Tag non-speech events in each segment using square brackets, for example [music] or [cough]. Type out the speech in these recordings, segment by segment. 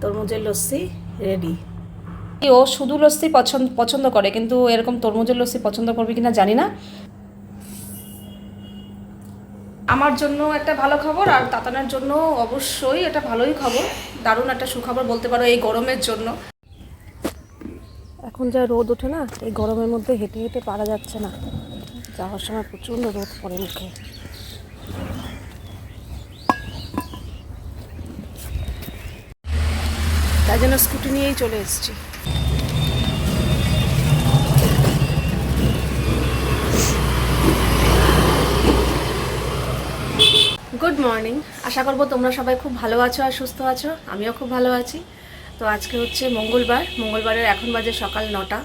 তরমুজের লস্যি রেডি ও শুধু লস্যি পছন্দ পছন্দ করে কিন্তু এরকম তরমুজের লস্যি পছন্দ করবে কিনা জানি না। আমার জন্য একটা ভালো খবর আর তাতানার জন্য অবশ্যই এটা ভালোই খবর। দারুণ একটা সুখবর বলতে পারো এই গরমের জন্য। এখন যা রোদ ওঠে না এই গরমের মধ্যে হেঁটে হেঁটে পারা যাচ্ছে না। যাওয়ার সময় প্রচণ্ড রোদ পড়ে মুখে। তাই জন্য স্কুটি নিয়েই চলে এসেছি। গুড মর্নিং আশা করব তোমরা সবাই খুব ভালো আছো আর সুস্থ আছো। আমিও খুব ভালো আছি। তো আজকে হচ্ছে মঙ্গলবার। মঙ্গলবারের এখন বাজে সকাল নটা।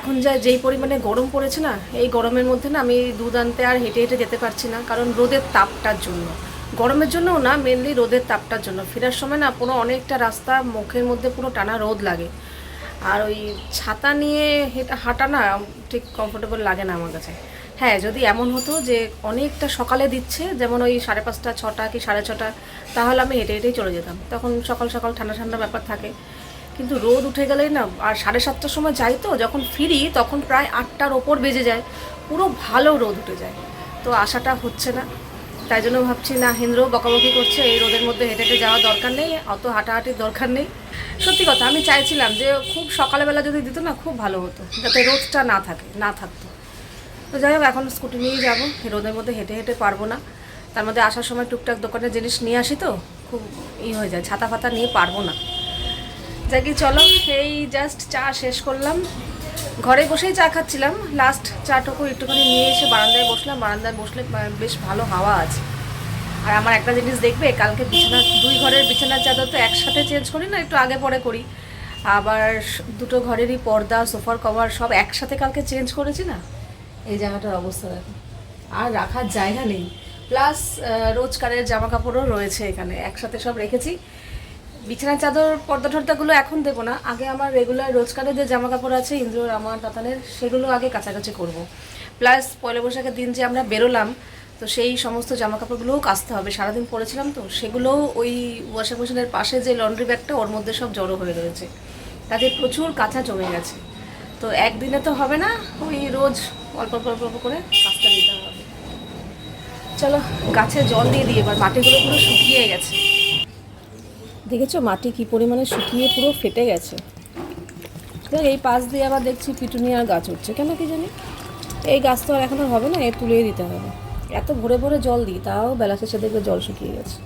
এখন যা যেই পরিমাণে গরম পড়েছে না, এই গরমের মধ্যে না আমি দুধ আনতে আর হেঁটে হেঁটে যেতে পারছি না, কারণ রোদের তাপটার জন্য। গরমের জন্যও না মেনলি রোদের তাপটার জন্য। ফেরার সময় না পুরো অনেকটা রাস্তা মুখের মধ্যে পুরো টানা রোদ লাগে। আর ওই ছাতা নিয়ে হেঁটে- হাঁটা না ঠিক কমফোর্টেবল লাগে না আমার কাছে। হ্যাঁ যদি এমন হতো যে অনেকটা সকালে দিচ্ছে, যেমন ওই সাড়ে পাঁচটা, ছটা কি সাড়ে ছটা, তাহলে আমি হেঁটে হেঁটেই চলে যেতাম। তখন সকাল সকাল ঠান্ডা ঠান্ডা ব্যাপার থাকে। কিন্তু রোদ উঠে গেলেই না, আর সাড়ে সাতটার সময় যাই তো, যখন ফিরি তখন প্রায় আটটার ওপর বেজে যায়। পুরো ভালো রোদ উঠে যায়। তো আশাটা হচ্ছে না। তাই জন্য ভাবছি, না হিন্দ্র বকাবকি করছে, এই রোদের মধ্যে হেঁটে হেঁটে যাওয়ার দরকার নেই, অত হাঁটাহাঁটির দরকার নেই। সত্যি কথা, আমি চাইছিলাম যে খুব সকালবেলা যদি দিত না, খুব ভালো হতো, যাতে রোদটা না থাকে, না থাকতো। তো যাই হোক, এখন স্কুটি নিয়েই যাব রোদের মধ্যে হেঁটে হেঁটে পারব না। তার মধ্যে আসার সময় টুকটাক দোকানের জিনিস নিয়ে আসি তো, খুব ই হয়ে যায়, ছাতা ফাতা নিয়ে পারব না। যাই কি, চলো, এই জাস্ট চা শেষ করলাম। ঘরে বসেই চা খাচ্ছিলাম। লাস্ট চাটুকু একটুখানি নিয়ে এসে বারান্দায় বসলাম। বারান্দায় বসলে বেশ ভালো হাওয়া আছে। আর আমার একটা জিনিস দেখবে, কালকে বিছানা, দুই ঘরের বিছানার চাদর তো একসাথে চেঞ্জ করি না, একটু আগে পরে করি। আবার দুটো ঘরেরই পর্দা, সোফার কভার সব একসাথে কালকে চেঞ্জ করেছি না? এই জায়গাটার অবস্থা দেখো। আর রাখার জায়গা নেই। প্লাস রোজকারের জামা কাপড়ও রয়েছে এখানে। একসাথে সব রেখেছি। বিছানার চাদর, পর্দা টর্দাগুলো এখন দেবো না। আগে আমার রেগুলার রোজকারের যে জামা কাপড় আছে ইন্দ্রর আমার তাতানের সেগুলো আগে কাছাকাছি করব। প্লাস পয়লা বৈশাখের দিন যে আমরা বেরোলাম, তো সেই সমস্ত জামা কাপড়গুলোও কাচতে হবে। সারাদিন পরেছিলাম তো, সেগুলোও ওই ওয়াশিং মেশিনের পাশে যে লন্ড্রি ব্যাগটা ওর মধ্যে সব জড়ো হয়ে রয়েছে। তাতে প্রচুর কাঁচা জমে গেছে। তো একদিনে তো হবে না, ওই রোজ অল্প অল্প অল্প অল্প করে কাজটা দিতে হবে। চলো, গাছে জল দিয়ে দিই, এবার মাটিগুলো পুরো শুকিয়ে গেছে। দেখেছ মাটি কি পরিমাণে শুকিয়ে পুরো ফেটে গেছে? এই পাশ দিয়ে আবার দেখছি পিটুনিয়ার গাছ উঠছে। কেন কি জানি? এই গাছ তো আর এখন আর হবে না, এ তুলেই দিতে হবে। এত ভরে ভরে জল দিই, তাও বেলা শেষে দেখবে জল শুকিয়ে গেছে।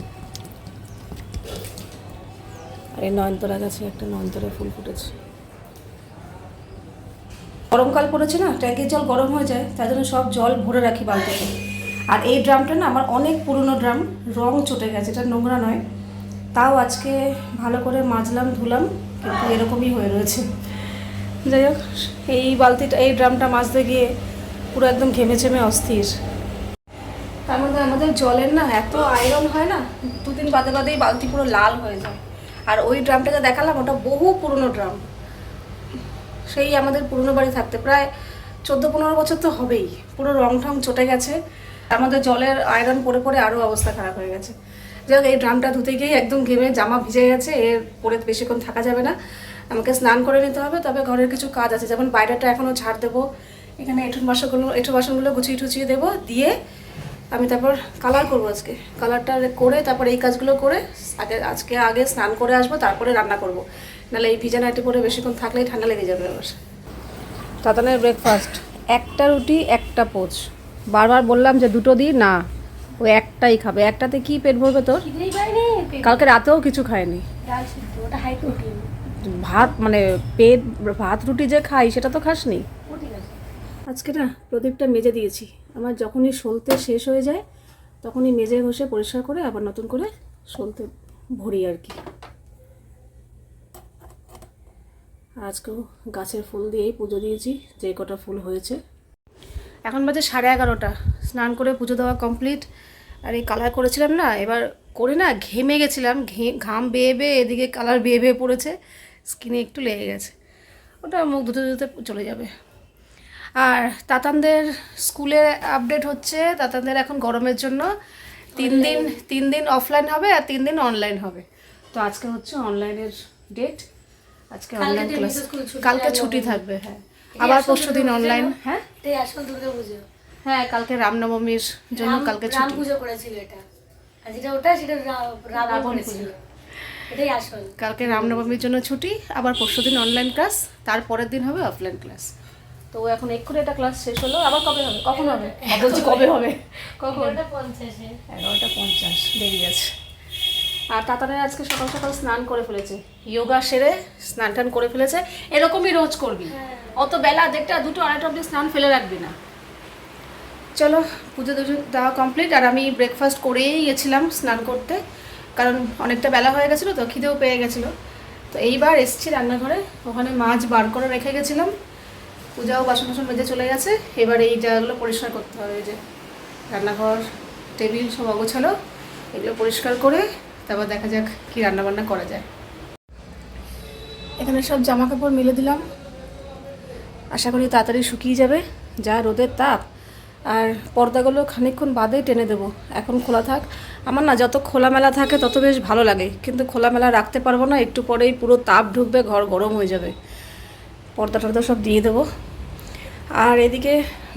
আর এই নয়নতরা গাছে একটা নয়নতরা ফুল ফুটেছে। গরমকাল পড়েছে না, ট্যাঙ্কের জল গরম হয়ে যায়, তাই জন্য সব জল ভরে রাখি বালতিতে। আর এই ড্রামটা না, আমার অনেক পুরনো ড্রাম, রং চটে গেছে, এটা নোংরা নয়। তাও আজকে ভালো করে মাজলাম, ধুলাম, কিন্তু এরকমই হয়ে রয়েছে। যাই হোক, এই বালতিটা, এই ড্রামটা মাজতে গিয়ে পুরো একদম ঘেমে চেমে অস্থির। তার মধ্যে আমাদের জলের না এত আয়রন হয় না, দুদিন বাদে বাদেই বালতি পুরো লাল হয়ে যায়। আর ওই ড্রামটাকে দেখালাম, ওটা বহু পুরনো ড্রাম। সেই আমাদের পুরনো বাড়ি থাকতে প্রায় চোদ্দ পনেরো বছর তো হবেই। পুরো রং ঠং চটে গেছে। আমাদের জলের আয়রন পড়ে পড়ে আরও অবস্থা খারাপ হয়ে গেছে। যাই এই ড্রামটা ধুতে গিয়ে একদম ঘেমে জামা ভিজে গেছে, এর পরে বেশিক্ষণ থাকা যাবে না। আমাকে স্নান করে নিতে হবে, তবে ঘরের কিছু কাজ আছে। যেমন বাইরেটা এখনও ঝাড় দেবো, এখানে এঁঠুন বাসনগুলো, এঁঠু বাসনগুলো গুছিয়ে টুচিয়ে দেবো, দিয়ে আমি তারপর কালার করব আজকে। কালারটা করে তারপর এই কাজগুলো করে আগে, আজকে আগে স্নান করে আসব, তারপরে রান্না করব। নাহলে এই ভিজা নাইটি পরে বেশিক্ষণ থাকলেই ঠান্ডা লেগে যাবে আমার। তাতানের ব্রেকফাস্ট একটা রুটি, একটা পোচ। বারবার বললাম যে দুটো দিই, না। ও একটাই খাবে। একটাতে কি পেট ভরবে তোর? কালকে রাতেও কিছু খায়নি। ভাত মানে পেট ভাত রুটি যে খাই সেটা তো খাসনি? আজকে না প্রদীপটা মেজে দিয়েছি। আমার যখনই সলতে শেষ হয়ে যায় তখনই মেজে ঘষে পরিষ্কার করে আবার নতুন করে সলতে ভরি আর কি। আজকেও গাছের ফুল দিয়েই পুজো দিয়েছি যে কটা ফুল হয়েছে। এখন বাজে সাড়ে এগারোটা। স্নান করে পুজো দেওয়া কমপ্লিট আর এই কালার করেছিলাম না এবার করে না ঘেমে গেছিলাম ঘে ঘাম বেয়ে বেয়ে এদিকে কালার বেয়ে বেয়ে পড়েছে স্কিনে একটু লেগে গেছে। ওটা মুখ ধুতে ধুতে চলে যাবে। আর তাতানদের স্কুলে আপডেট হচ্ছে তাতানদের এখন গরমের জন্য তিন দিন তিন দিন অফলাইন হবে আর তিন দিন অনলাইন হবে। তো আজকে হচ্ছে অনলাইনের ডেট আজকে অনলাইন ক্লাস কালকে ছুটি থাকবে হ্যাঁ। আবার পরশু দিন অনলাইন হ্যাঁ? এটাই আসল দুর্গা পুজো। হ্যাঁ কালকে রামনবমীর জন্য কালকে রাম ছুটি। পুজো করেছিল এটা। আর যেটা ওটা সেটা রাবণ পুজো। এটাই আসল কালকে রামনবমীর জন্য ছুটি আবার পরশু দিন অনলাইন ক্লাস তারপরের দিন হবে অফলাইন ক্লাস তো এখন এক্ষুনি একটা ক্লাস শেষ হলো আবার কবে হবে? কখন হবে? বলছি কবে হবে? কখন এগারোটা পঞ্চাশ দেরি আছে। আর তাতানের আজকে সকাল সকাল স্নান করে ফেলেছে। যোগা সেরে স্নান টান করে ফেলেছে। এরকমই রোজ করবি। অত বেলা দেখটা দুটো আড়াইটা অব্দি স্নান ফেলে রাখবি না। চলো পুজো টুজো দেওয়া কমপ্লিট আর আমি ব্রেকফাস্ট করেই গেছিলাম স্নান করতে। কারণ অনেকটা বেলা হয়ে গেছিল তো খিদেও পেয়ে গেছিল। তো এইবার এসছি রান্নাঘরে। ওখানে মাছ বার করে রেখে গেছিলাম। পূজাও বাসন বাসন মেজে চলে গেছে। এবার এই জায়গাগুলো পরিষ্কার করতে হবে। যে রান্নাঘর টেবিল সব অগোছালো। এগুলো পরিষ্কার করে তারপর দেখা যাক কি রান্না বান্না করা যায়। এখানে সব জামা কাপড় মেলে দিলাম। আশা করি তাড়াতাড়ি শুকিয়ে যাবে, যা রোদের তাপ। আর পর্দাগুলো খানিকক্ষণ বাদে টেনে দেবো, এখন খোলা থাক। আমার না যত খোলামেলা থাকে তত বেশ ভালো লাগে, কিন্তু খোলামেলা রাখতে পারব না, একটু পরেই পুরো তাপ ঢুকবে, ঘর গরম হয়ে যাবে। পর্দা টর্দা সব দিয়ে দেবো। আর এদিকে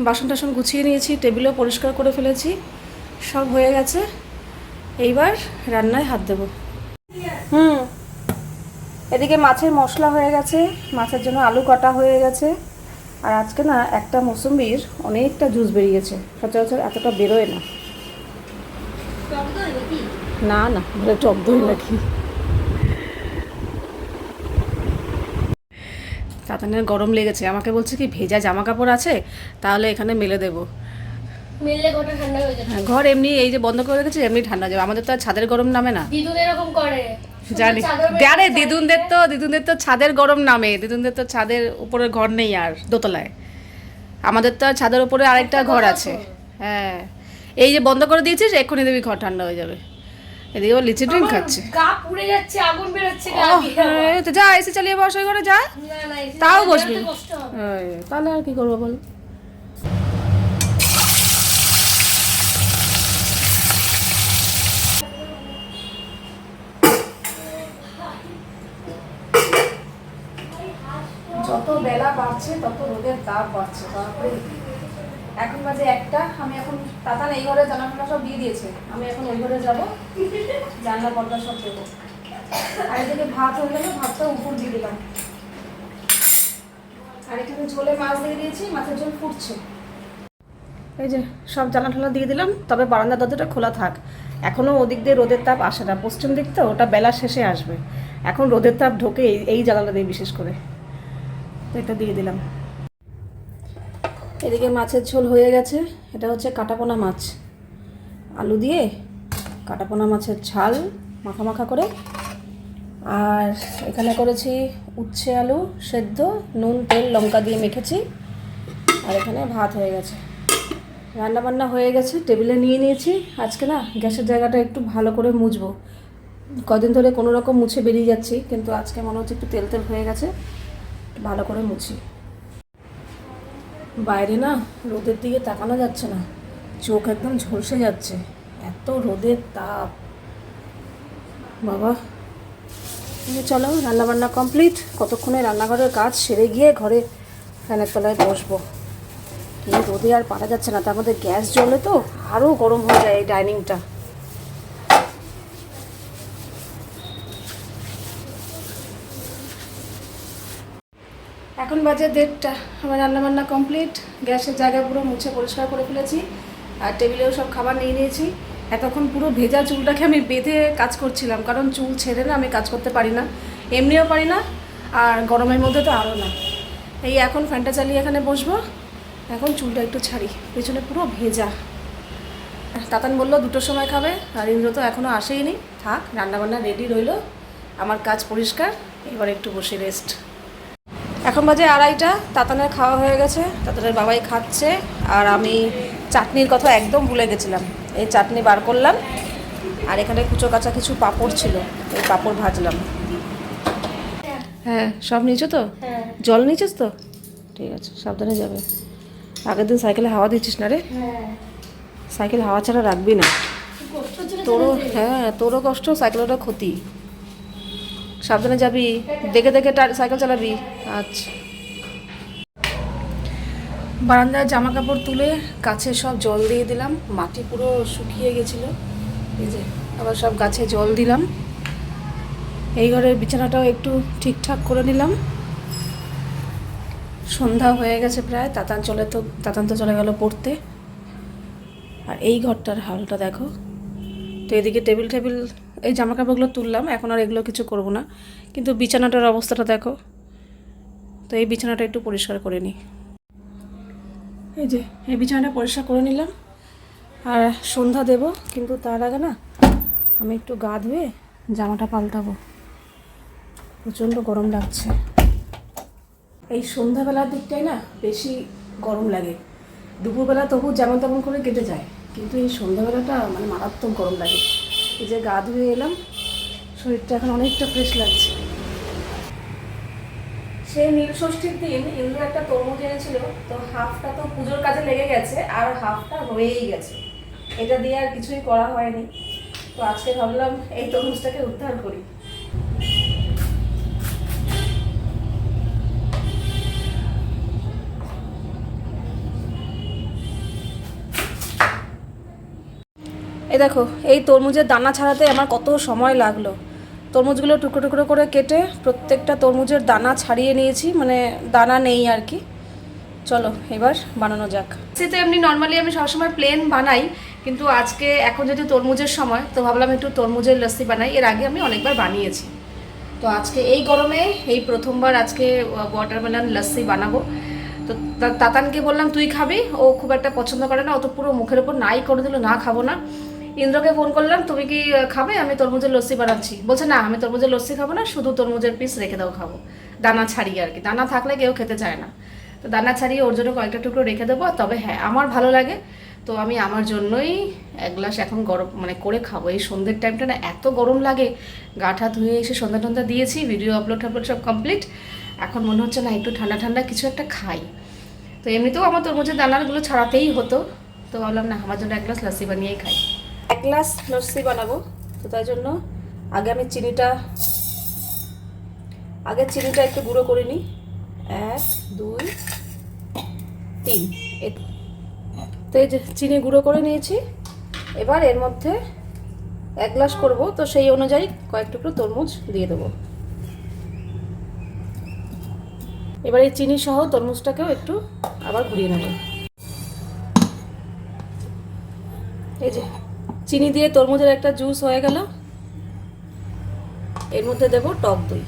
বাসন টাসন গুছিয়ে নিয়েছি, টেবিলও পরিষ্কার করে ফেলেছি, সব হয়ে গেছে। এইবার রান্নায় হাত দেবো। হুম, এদিকে মাছের মশলা হয়ে গেছে, মাছের জন্য আলু কাটা হয়ে গেছে। আর আজকে না একটা মৌসুম্বির অনেকটা জুস বেরিয়েছে, সচরাচর এতটা বেরোয় না। না না বলে টক দই নাকি। তাতানের গরম লেগেছে, আমাকে বলছে কি, ভেজা জামা কাপড় আছে, তাহলে এখানে মেলে দেবো। ঘর এমনি এই যে বন্ধ করে রেখেছে এমনি ঠান্ডা যাবে। আমাদের তো আর ছাদের গরম নামে না। দিদুন এরকম করে। জানি। আরে দিদুনদের তো দিদুনদের তো ছাদের গরম নামে। দিদুনদের তো ছাদের উপরে ঘর নেই আর দোতলায়। আমাদের তো ছাদের উপরে আরেকটা ঘর আছে। হ্যাঁ। এই যে বন্ধ করে দিয়েছিস এক্ষুনি দেবি ঘর ঠান্ডা হয়ে যাবে। এদিকে ও লিচি ড্রিঙ্ক খাচ্ছে। গা পুড়ে যাচ্ছে আগুন বেরোচ্ছে গা ওহ, দিয়ে আমার। এই তো যা এসে চালিয়ে বস ঘরে যা। তাও বসবি। তাহলে আর কি করব বল যত বেলা বাড়ছে, তত রোদের তাপ বাড়ছে এখন বাজে একটা, আমি এখন তাতান এই ঘরে জানালা সব দিয়ে দিয়েছে, আমি এখন ওই ঘরে যাব, জানলা, পর্দা সব দেবো। আর এদিকে ভাত হয়ে গেলে ভাতটা উপর দিয়ে দিলাম। আর এখানে ঝোলে মাছ দিয়ে দিয়েছি, মাছের ঝোল ফুটছে। এই যে সব জানা ঠালা দিয়ে দিলাম, তবে বারান্দা দরজাটা খোলা থাক। এখনও ওদিক দিয়ে রোদের তাপ আসে না, পশ্চিম দিক তো, ওটা বেলা শেষে আসবে। এখন রোদের তাপ ঢোকে এই জানালা দিয়ে বিশেষ করে। তো এটা দিয়ে দিলাম। এদিকে মাছের ঝোল হয়ে গেছে। এটা হচ্ছে কাটাপোনা মাছ। আলু দিয়ে কাটাপোনা মাছের ঝাল মাখা মাখা করে। আর এখানে করেছি উচ্ছে আলু সেদ্ধ, নুন, তেল, লঙ্কা দিয়ে মেখেছি। আর এখানে ভাত হয়ে গেছে। রান্না বান্না হয়ে গেছে, টেবিলে নিয়ে নিয়েছি। আজকে না গ্যাসের জায়গাটা একটু ভালো করে মুছবো। কদিন ধরে কোনো রকম মুছে বেরিয়ে যাচ্ছি, কিন্তু আজকে মনে হচ্ছে একটু তেল তেল হয়ে গেছে। ভালো করে মুছি। বাইরে না রোদের দিকে তাকানো যাচ্ছে না। চোখ একদম ঝলসে যাচ্ছে। এত রোদের তাপ। বাবা। চলো, রান্নাবান্না কমপ্লিট কতক্ষণে রান্নাঘরের কাজ সেরে গিয়ে ঘরে ফ্যানের তলায় বসবো। এই রোদে আর পারা যাচ্ছে না। তার মধ্যে গ্যাস জ্বলে তো আরও গরম হয়ে যায় এই ডাইনিংটা এখন বাজে দেড়টা। আমার রান্নাবান্না কমপ্লিট। গ্যাসের জায়গা পুরো মুছে পরিষ্কার করে ফেলেছি। আর টেবিলেও সব খাবার নিয়ে নিয়েছি। এতক্ষণ পুরো ভেজা চুলটাকে আমি বেঁধে কাজ করছিলাম, কারণ চুল ছেড়ে না আমি কাজ করতে পারি না। এমনিও পারি না, আর গরমের মধ্যে তো আরও না। এই এখন ফ্যানটা চালিয়ে এখানে বসবো। এখন চুলটা একটু ছাড়ি। পেছনে পুরো ভেজা। তাতান বলল, দুটোর সময় খাবে। আর ইন্দ্র তো এখনও আসেইনি। থাক, রান্নাবান্না রেডি রইল। আমার কাজ পরিষ্কার। এবার একটু বসে রেস্ট এখন বাজে আড়াইটা তাতানের খাওয়া হয়ে গেছে তাতানের বাবাই খাচ্ছে আর আমি চাটনির কথা একদম ভুলে গেছিলাম। এই চাটনি বার করলাম আর এখানে কুচো কাঁচা কিছু পাঁপড় ছিল এই পাঁপড় ভাজলাম। হ্যাঁ সব নিয়েছো তো? হ্যাঁ। জল নিয়েছিস তো? ঠিক আছে সাবধানে যাবে। আগের দিন সাইকেলে হাওয়া দিচ্ছিস না রে? হ্যাঁ। সাইকেল হাওয়া ছাড়া রাখবি না। তোরও হ্যাঁ তোরও কষ্ট সাইকেলেরও ক্ষতি। সাবধানে যাবি, দেখে দেখে সাইকেল চালাবি। আচ্ছা। বারান্দায় জামা কাপড় তুলে গাছে সব জল দিয়ে দিলাম, মাটি পুরো শুকিয়ে গেছিল। আবার সব গাছে জল দিলাম। এই ঘরের বিছানাটাও একটু ঠিকঠাক করে নিলাম। সন্ধ্যা হয়ে গেছে প্রায়, তাতান চলে তো, তাতান তো চলে গেল পড়তে। আর এই ঘরটার হালটা দেখো। তো এদিকে টেবিল টেবিল এই জামা কাপড়গুলো তুললাম, এখন আর এগুলো কিছু করব না। কিন্তু বিছানাটার অবস্থাটা দেখো। তো এই বিছানাটা একটু পরিষ্কার করে নিই। এই যে, এই বিছানাটা পরিষ্কার করে নিলাম। আর সন্ধ্যা দেব, কিন্তু তার আগে না, আমি একটু গা ধুয়ে জামাটা পাল্টাবো। প্রচণ্ড গরম লাগছে। এই সন্ধ্যাবেলার দিকটাই না, বেশি গরম লাগে। দুপুরবেলা তবু যেমন তেমন করে কেটে যায়, কিন্তু এই সন্ধ্যাবেলাটা মানে মারাত্মক গরম লাগে। এই যে গা ধুয়ে এলাম, শরীরটা এখন অনেকটা ফ্রেশ লাগছে। সেই নীলষষ্ঠীর দিন ইন্দ্র একটা তরমুজ এনেছিল, তো হাফটা তো পুজোর কাজে লেগে গেছে, আর হাফটা হয়েই গেছে। এটা দিয়ে আর কিছুই করা হয়নি। তো আজকে ভাবলাম এই তরমুজটাকে উদ্ধার করি। দেখো, এই তরমুজের দানা ছাড়াতে আমার কত সময় লাগল। তরমুজগুলো টুকরো টুকরো করে কেটে প্রত্যেকটা তরমুজের দানা ছাড়িয়ে নিয়েছি মানে দানা নেই আর কি। চলো, এবার বানানো যাক। সে তো এমনি নর্মালি আমি সবসময় প্লেন বানাই, কিন্তু আজকে এখন যেহেতু তরমুজের সময়, তো ভাবলাম একটু তরমুজের লস্যি বানাই। এর আগে আমি অনেকবার বানিয়েছি। তো আজকে এই গরমে, এই প্রথমবার আজকে ওয়াটারমেলন লস্যি বানাবো। তো তাতানকে বললাম, তুই খাবি। ও খুব একটা পছন্দ করে না, ও তো পুরো মুখের ওপর নাই করে দিল, না খাব না। ইন্দ্রকে ফোন করলাম, তুমি কি খাবে? আমি তরমুজের লস্যি বানাচ্ছি। বলছে, না, আমি তরমুজের লস্যি খাব না, শুধু তরমুজের পিস রেখে দাও খাব। দানা ছাড়িয়ে আর কি। দানা থাকলে কেউ খেতে চায় না। তো দানা ছাড়িয়ে ওর জন্য কয়েকটা টুকরো রেখে দেবো। তবে হ্যাঁ আমার ভালো লাগে। তো আমি আমার জন্যই এক গ্লাস এখন গরম মানে করে খাব। এই সন্ধ্যের টাইমটা না এত গরম লাগে। গাঠা ধুয়ে এসে সন্ধ্যা টন্ধা দিয়েছি ভিডিও আপলোড টাপলোড সব কমপ্লিট এখন মনে হচ্ছে, না, একটু ঠান্ডা ঠান্ডা কিছু একটা খাই। তো এমনিতেও আমার তরমুজের দানাগুলো ছাড়াতেই হতো। তো ভাবলাম, না, আমার জন্য এক গ্লাস লস্যি বানিয়েই খাই। এক গ্লাস লস্যি বানাবো। তো তাই জন্য আগে আমি চিনিটা, আগে চিনিটা একটু গুঁড়ো করে নিই। এক, দুই, তিন। তো এই যে চিনি গুঁড়ো করে নিয়েছি। এবার এর মধ্যে এক গ্লাস করব। তো সেই অনুযায়ী কয়েক টুকরো তরমুজ দিয়ে দেবো। এবার এই চিনি সহ তরমুজটাকেও একটু আবার ঘুরিয়ে নেব। এই যে চিনি দিয়ে তরমুজের একটা জুস হয়ে গেল। এর মধ্যে দেব টক দই।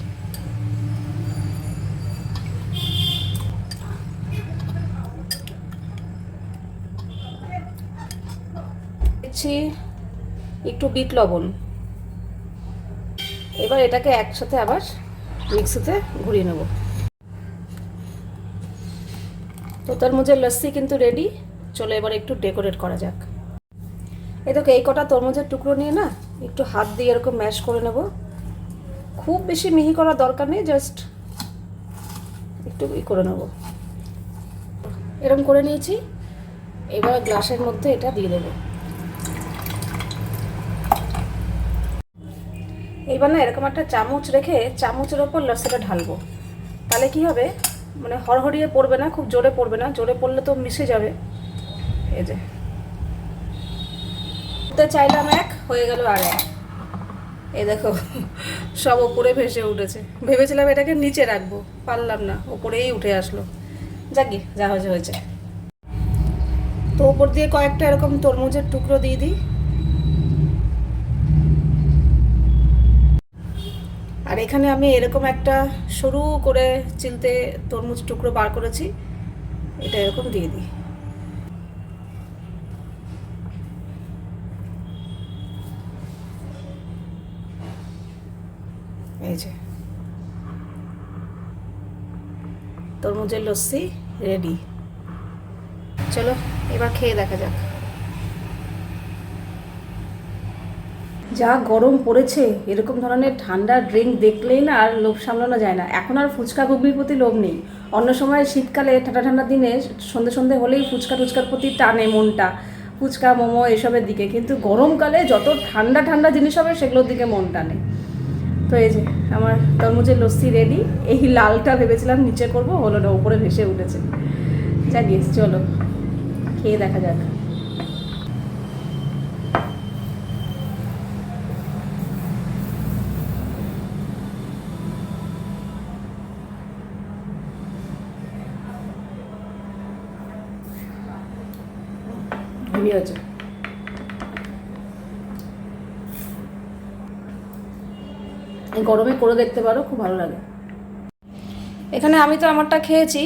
একটু বিট লবণ। এবার এটাকে একসাথে আবার মিক্সিতে ঘুরিয়ে নেব। তো তরমুজের লস্যি কিন্তু রেডি চলো এবার একটু ডেকোরেট করা যাক। এই দেখো, এই কটা তরমুজের টুকরো নিয়ে না একটু হাত দিয়ে এরকম ম্যাশ করে নেব। খুব বেশি মিহি করার দরকার নেই জাস্ট একটু ই করে নেব। এরকম করে নিয়েছি, এবার গ্লাসের মধ্যে এটা দিয়ে দেবো। এইবার না এরকম একটা চামচ রেখে চামচের ওপর লস্যিটা ঢালবো। তাহলে কি হবে? মানে হড়হড়িয়ে পড়বে না, খুব জোরে পড়বে না, জোরে পড়লে তো মিশে যাবে। এই যে। তো চাইলাম এক, হয়ে গেল আর এক। এ দেখো, সব ওপরে ভেসে উঠেছে। ভেবেছিলাম এটাকে নিচে রাখব, পারলাম না, ওপরেই উঠে আসলো। যাকি যা হয়েছে হয়েছে। তো ওপর দিয়ে কয়েকটা এরকম তরমুজের টুকরো দিয়ে দিই। আর এখানে আমি এরকম একটা সরু করে চিলতে তরমুজ টুকরো বার করেছি, এটা এরকম দিয়ে দিই। যে তরমুজের লস্যি রেডি চলো, এবার খেয়ে দেখা যাক। যা গরম পড়েছে, এরকম ধরনের ঠান্ডা ড্রিঙ্ক দেখলেই না আর লোভ সামলানো যায় না। এখন আর ফুচকা ঘুগনির প্রতি লোভ নেই। অন্য সময় শীতকালে ঠান্ডা ঠান্ডা দিনে সন্ধে সন্ধে হলেই ফুচকা টুচকার প্রতি টানে মনটা। ফুচকা, মোমো, এসবের দিকে। কিন্তু গরমকালে যত ঠান্ডা ঠান্ডা জিনিস হবে, সেগুলোর দিকে মন টানে তো এই যে, আমার তরমুজের লস্যি রেডি এই লালটা ভেবেছিলাম নিচে করব, হলো না, উপরে ভেসে উঠেছে। জাগিস চলো, খেয়ে দেখা যাক। হেভি আছে এই গরমে করে দেখতে পারো খুব ভালো লাগে। এখানে আমি তো আমারটা খেয়েছি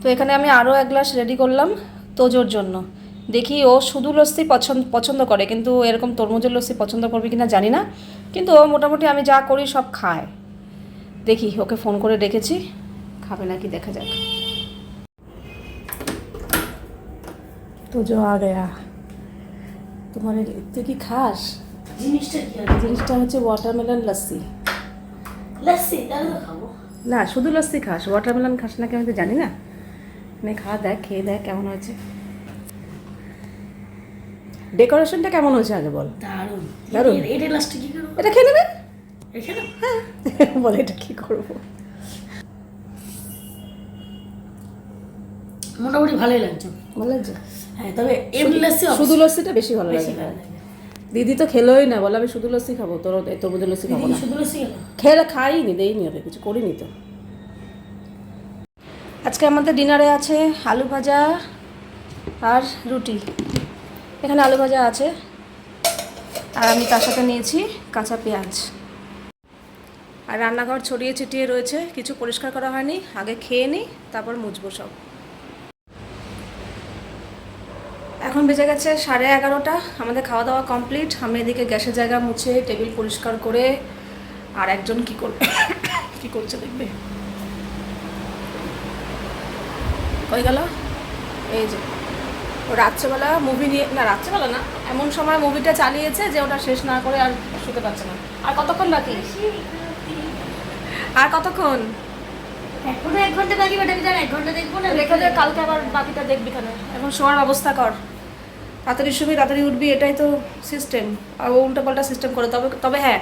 তো এখানে আমি আরও এক গ্লাস রেডি করলাম তোজোর জন্য। দেখি ও শুধু লস্যি পছন্দ পছন্দ করে কিন্তু এরকম তরমুজের লস্যি পছন্দ করবে কিনা জানি না কিন্তু ও মোটামুটি আমি যা করি সব খায়। দেখি ওকে ফোন করে ডেকেছি খাবে নাকি দেখা যাক। তোজো আ গয়া তোমার তুই কি খাস? জিনিসটা জিনিসটা হচ্ছে ওয়াটারমেলন লস্যি। লাসি তাহলে খাব। না শুধু লস্যি খাস ওয়াটারমেলন খাস না কি আমি তো জানি না। নে খা দেখ খেয়ে দেখ কেমন হয়েছে। ডেকোরেশনটা কেমন হয়েছে আগে বল। দারুণ। দারুণ। এটা লাস্টে কি করব? এটা খেয়ে নেবে? রেখে দাও [laughs] বল এটা কি করব? মোটামুটি ভালোই লাগছে। ভালো লাগছে? হ্যাঁ তবে এমনি লাসি শুধু লস্যিটা বেশি ভালো লাগে। দিদি তো খেলোই না বলে আমি শুধু লস্যি খাব তোর তরমুজের লস্যি খাব না। শুধু খেয়ে খাইনি দেইনি ওকে কিছু করিনি তো। আজকে আমাদের ডিনারে আছে আলু ভাজা আর রুটি। এখানে আলু ভাজা আছে আর আমি তার সাথে নিয়েছি কাঁচা পেঁয়াজ। আর রান্নাঘর ছড়িয়ে ছিটিয়ে রয়েছে কিছু পরিষ্কার করা হয়নি আগে খেয়ে নিই তারপর মুছবো সব। এখন বেজে গেছে সাড়ে এগারোটা। আমাদের খাওয়া দাওয়া কমপ্লিট। আমি এদিকে গ্যাসের জায়গা মুছে টেবিল পরিষ্কার করে আর একজন কি করবে? [coughs] কি করছে দেখবে? হয়ে গেল? এই যে ও রাত্রেবেলা মুভি নিয়ে না রাত্রেবেলা না এমন সময় মুভিটা চালিয়েছে যে ওটা শেষ না করে আর শুতে পারছে না। আর কতক্ষণ বাকি? আর কতক্ষণ? এখনও এক ঘণ্টা বাকি বাট আমি তার এক ঘণ্টা দেখব না? রেখে দে কালকে আবার বাকিটা দেখবি কেন এখন শোয়ার ব্যবস্থা কর। তাড়াতাড়ি শুবি, তাড়াতাড়ি উঠবি, এটাই তো সিস্টেম আর ও উল্টোপাল্টা সিস্টেম করে। তবে তবে হ্যাঁ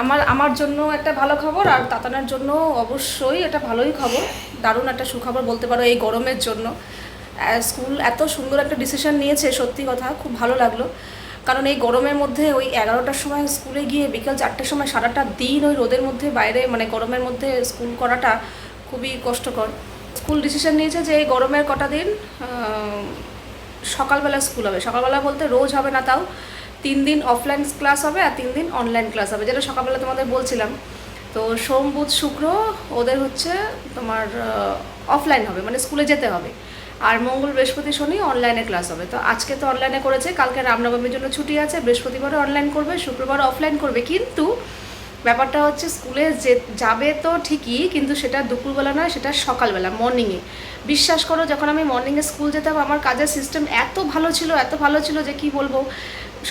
আমার আমার জন্য একটা ভালো খবর আর তাতানার জন্য অবশ্যই এটা ভালোই খবর। দারুণ একটা সুখবর বলতে পারো এই গরমের জন্য। স্কুল এত সুন্দর একটা ডিসিশন নিয়েছে, সত্যি কথা, খুব ভালো লাগল। কারণ এই গরমের মধ্যে ওই এগারোটার সময় স্কুলে গিয়ে বিকেল চারটের সময় সারাটা দিন ওই রোদের মধ্যে বাইরে মানে গরমের মধ্যে স্কুল করাটা খুবই কষ্টকর। স্কুল ডিসিশন নিয়েছে যে এই গরমের কটা দিন সকালবেলা স্কুল হবে। সকালবেলা বলতে রোজ হবে না তাও। তিন দিন অফলাইন ক্লাস হবে আর তিন দিন অনলাইন ক্লাস হবে। যেটা সকালবেলা তোমাদের বলছিলাম। তো সোম, বুধ, শুক্র ওদের হচ্ছে তোমার অফলাইন হবে মানে স্কুলে যেতে হবে। আর মঙ্গল, বৃহস্পতি, শনি অনলাইনে ক্লাস হবে। তো আজকে তো অনলাইনে করেছে, কালকে রামনবমীর জন্য ছুটি আছে, বৃহস্পতিবারও অনলাইন করবে শুক্রবার অফলাইন করবে। কিন্তু ব্যাপারটা হচ্ছে স্কুলে যে যাবে তো ঠিকই, কিন্তু সেটা দুপুরবেলা নয়, সেটা সকালবেলা মর্নিংয়ে বিশ্বাস করো, যখন আমি মর্নিংয়ে স্কুল যেতাম, আমার কাজের সিস্টেম এত ভালো ছিল, এত ভালো ছিল যে কি বলব?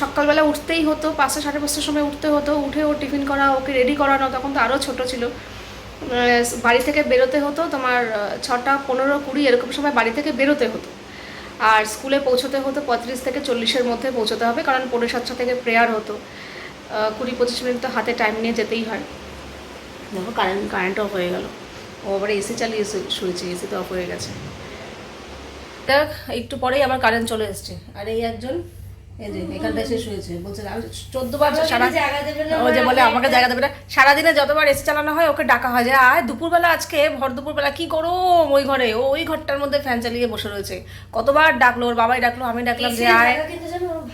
সকালবেলা উঠতেই হতো, পাঁচটা, সাড়ে পাঁচটার সময় উঠতে হতো, উঠে ও টিফিন করা, ওকে রেডি করানো, তখন তো আরও ছোটো ছিল। বাড়ি থেকে বেরোতে হতো, তোমার ছটা, পনেরো, কুড়ি, এরকম সময় বাড়ি থেকে বেরোতে হতো। আর স্কুলে পৌঁছতে হতো পঁয়ত্রিশ থেকে চল্লিশের মধ্যে পৌঁছতে হবে, কারণ পনেরো সাতটা থেকে প্রেয়ার হতো। কুড়ি পঁচিশ মিনিট তো হাতে টাইম নিয়ে যেতেই হয়। দেখো কারেন্ট কারেন্ট অফ হয়ে গেল। ও আবার এসি চালিয়ে শুয়েছে এসি তো অফ হয়ে গেছে। দেখ একটু পরেই আবার কারেন্ট চলে এসছে। আর এই একজন এই যে এখানটা এসে শুয়েছে। বলছে আমি সারা জায়গা দেবে না ও যে বলে আমাকে জায়গা দেবে না। সারাদিনে যতবার এসি চালানো হয় ওকে ডাকা হয় যে আয় দুপুরবেলা আজকে ভর দুপুরবেলা কি করো ওই ঘরে। ও ওই ঘরটার মধ্যে ফ্যান চালিয়ে বসে রয়েছে। কতবার ডাকলো ওর বাবাই ডাকলো আমি ডাকলাম যে আয়।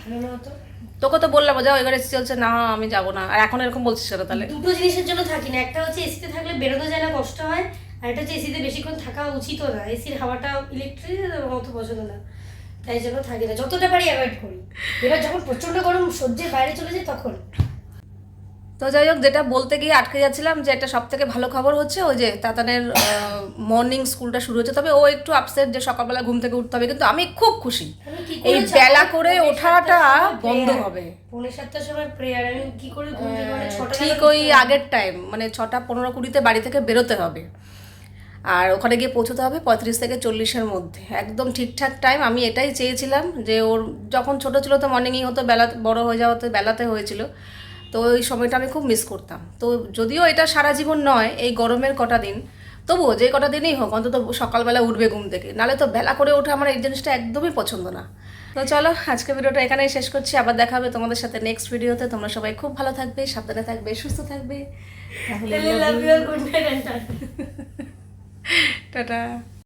ভালো না হতো তোকে তো বললাম, যাও, এবার এসি চলছে, না, আমি যাব না। আর এখন এরকম বলছিস সেটা তাহলে? দুটো জিনিসের জন্য থাকি না। একটা হচ্ছে এসিতে থাকলে বেরোতে যায় না কষ্ট হয়, আর একটা হচ্ছে এসিতে বেশিক্ষণ থাকা উচিতও না। এসির হাওয়াটা ইলেকট্রিক অত পছন্দ না। তাই জন্য থাকি না। যতটা পারি অ্যাভয়েড করি। এবার যখন প্রচণ্ড গরম সহ্যের বাইরে চলে যায় তখন। তো যাই হোক যেটা বলতে গিয়ে আটকে যাচ্ছিলাম যে একটা সব থেকে ভালো খবর হচ্ছে ওই যে তাতানের মর্নিং স্কুলটা শুরু হচ্ছে। তবে ও একটু আপসেট যে সকালবেলা ঘুম থেকে উঠতে হবে কিন্তু আমি খুব খুশি। এই করে বেলা করে ওঠাটা বন্ধ হবে। ঠিক ওই আগের টাইম মানে ছটা পনেরো কুড়িতে বাড়ি থেকে বেরোতে হবে। আর ওখানে গিয়ে পৌঁছতে হবে পঁয়ত্রিশ থেকে চল্লিশের মধ্যে। একদম ঠিকঠাক টাইম আমি এটাই চেয়েছিলাম যে ওর যখন ছোট ছিল তো মর্নিংই হতো বেলা বড় হয়ে যাওয়াতে বেলাতে হয়েছিল। তো ওই সময়টা আমি খুব মিস করতাম। তো যদিও এটা সারা জীবন নয় এই গরমের কটা দিন তবুও যে কটা দিনই হোক অন্তত সকালবেলা উঠবে ঘুম থেকে। নালে তো বেলা করে ওঠা আমার এই জিনিসটা একদমই পছন্দ না। তো চলো আজকে ভিডিওটা এখানেই শেষ করছি। আবার দেখা হবে তোমাদের সাথে নেক্সট ভিডিওতে তোমরা সবাই খুব ভালো থাকবে সাবধানে থাকবে সুস্থ থাকবে। তাহলে [laughs] টাটা।